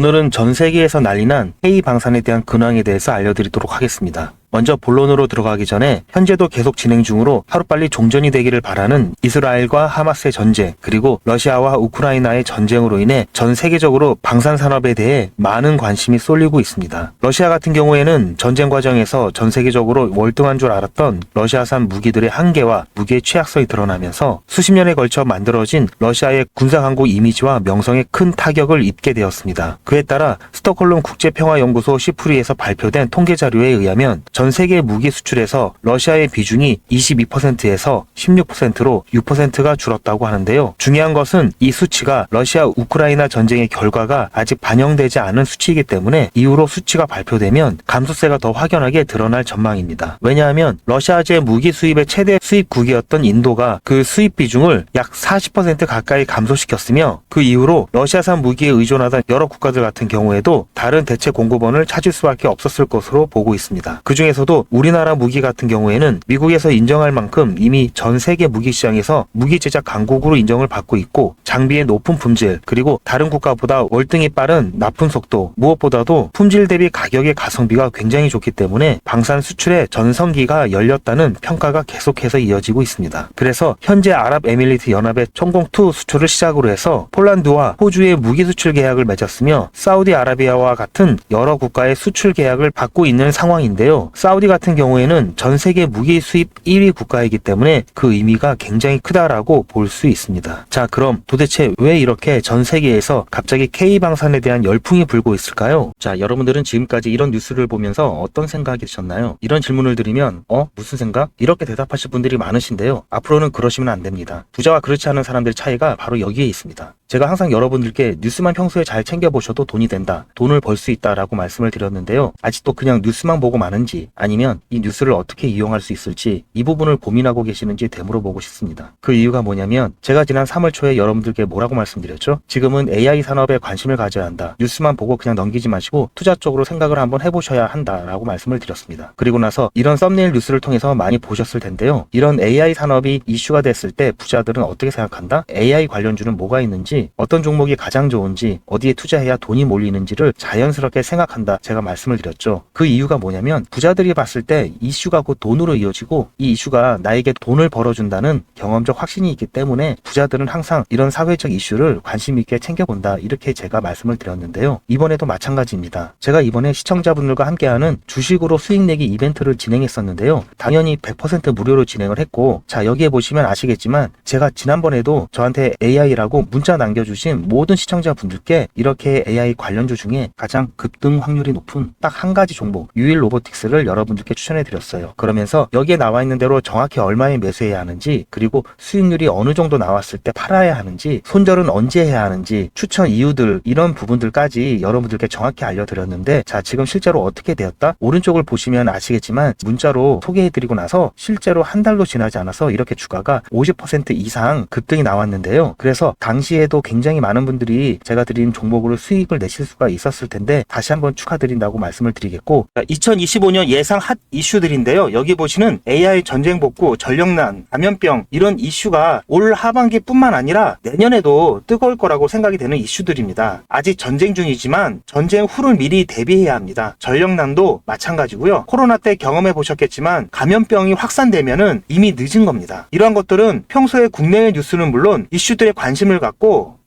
오늘은 전 세계에서 난리난 K 방산에 대한 근황에 대해서 알려드리도록 하겠습니다. 먼저 본론으로 들어가기 전에 현재도 계속 진행 중으로 하루빨리 종전이 되기를 바라는 이스라엘과 하마스의 전쟁 그리고 러시아와 우크라이나의 전쟁으로 인해 전 세계적으로 방산 산업에 대해 많은 관심이 쏠리고 있습니다. 러시아 같은 경우에는 전쟁 과정에서 전 세계적으로 월등한 줄 알았던 러시아산 무기들의 한계와 무기의 취약성이 드러나면서 수십 년에 걸쳐 만들어진 러시아의 군사 강국 이미지와 명성에 큰 타격을 입게 되었습니다. 그에 따라 스톡홀름 국제평화연구소 시프리에서 발표된 통계 자료에 의하면 전 세계 무기 수출에서 러시아의 비중이 22%에서 16%로 6%가 줄었다고 하는데요. 중요한 것은 이 수치가 러시아 우크라이나 전쟁의 결과가 아직 반영되지 않은 수치이기 때문에 이후로 수치가 발표되면 감소세가 더 확연하게 드러날 전망입니다. 왜냐하면 러시아제 무기 수입의 최대 수입국이었던 인도가 그 수입 비중을 약 40% 가까이 감소시켰으며 그 이후로 러시아산 무기에 의존하던 여러 국가들 같은 경우에도 다른 대체 공급원을 찾을 수밖에 없었을 것으로 보고 있습니다. 그 중에 서도 우리나라 무기 같은 경우에는 미국에서 인정할 만큼 이미 전 세계 무기 시장에서 무기 제작 강국으로 인정을 받고 있고 장비의 높은 품질 그리고 다른 국가보다 월등히 빠른 납품 속도 무엇보다도 품질 대비 가격의 가성비가 굉장히 좋기 때문에 방산 수출의 전성기가 열렸다는 평가가 계속해서 이어지고 있습니다. 그래서 현재 아랍에밀리트 연합의 천공2 수출을 시작으로 해서 폴란드와 호주의 무기 수출 계약을 맺었으며 사우디아라비아와 같은 여러 국가의 수출 계약을 받고 있는 상황인데요. 사우디 같은 경우에는 전 세계 무기 수입 1위 국가이기 때문에 그 의미가 굉장히 크다라고 볼 수 있습니다. 자, 그럼 도대체 왜 이렇게 전 세계에서 갑자기 K방산에 대한 열풍이 불고 있을까요? 자, 여러분들은 지금까지 이런 뉴스를 보면서 어떤 생각이 드셨나요? 이런 질문을 드리면, 어? 무슨 생각? 이렇게 대답하실 분들이 많으신데요. 앞으로는 그러시면 안 됩니다. 부자와 그렇지 않은 사람들의 차이가 바로 여기에 있습니다. 제가 항상 여러분들께 뉴스만 평소에 잘 챙겨보셔도 돈이 된다, 돈을 벌 수 있다라고 말씀을 드렸는데요. 아직도 그냥 뉴스만 보고 마는지 아니면 이 뉴스를 어떻게 이용할 수 있을지 이 부분을 고민하고 계시는지 되물어 보고 싶습니다. 그 이유가 뭐냐면 제가 지난 3월 초에 여러분들께 뭐라고 말씀드렸죠? 지금은 AI 산업에 관심을 가져야 한다. 뉴스만 보고 그냥 넘기지 마시고 투자 쪽으로 생각을 한번 해보셔야 한다라고 말씀을 드렸습니다. 그리고 나서 이런 썸네일 뉴스를 통해서 많이 보셨을 텐데요. 이런 AI 산업이 이슈가 됐을 때 부자들은 어떻게 생각한다? AI 관련주는 뭐가 있는지 어떤 종목이 가장 좋은지 어디에 투자해야 돈이 몰리는지를 자연스럽게 생각한다. 제가 말씀을 드렸죠. 그 이유가 뭐냐면 부자들이 봤을 때 이슈가 곧 돈으로 이어지고 이 이슈가 나에게 돈을 벌어준다는 경험적 확신이 있기 때문에 부자들은 항상 이런 사회적 이슈를 관심 있게 챙겨본다. 이렇게 제가 말씀을 드렸는데요. 이번에도 마찬가지입니다. 제가 이번에 시청자분들과 함께하는 주식으로 수익 내기 이벤트를 진행했었는데요. 당연히 100% 무료로 진행을 했고 자 여기에 보시면 아시겠지만 제가 지난번에도 저한테 AI라고 문자 남 겨주신 모든 시청자분들께 이렇게 AI 관련주 중에 가장 급등 확률이 높은 딱 한 가지 종목 유일 로보틱스를 여러분들께 추천해 드렸어요. 그러면서 여기에 나와 있는 대로 정확히 얼마에 매수해야 하는지 그리고 수익률이 어느 정도 나왔을 때 팔아야 하는지 손절은 언제 해야 하는지 추천 이유들 이런 부분들까지 여러분들께 정확히 알려드렸는데 자 지금 실제로 어떻게 되었다? 오른쪽을 보시면 아시겠지만 문자로 소개해 드리고 나서 실제로 한 달도 지나지 않아서 이렇게 주가가 50% 이상 급등이 나왔는데요. 그래서 당시에도 굉장히 많은 분들이 제가 드린 종목으로 수익을 내실 수가 있었을 텐데 다시 한번 축하드린다고 말씀을 드리겠고 2025년 예상 핫 이슈들인데요. 여기 보시는 AI 전쟁 복구, 전력난, 감염병 이런 이슈가 올 하반기뿐만 아니라 내년에도 뜨거울 거라고 생각이 되는 이슈들입니다. 아직 전쟁 중이지만 전쟁 후를 미리 대비해야 합니다. 전력난도 마찬가지고요. 코로나 때 경험해 보셨겠지만 감염병이 확산되면은 이미 늦은 겁니다. 이러한 것들은 평소에 국내외 뉴스는 물론 이슈들에 관심을 갖고 Oh,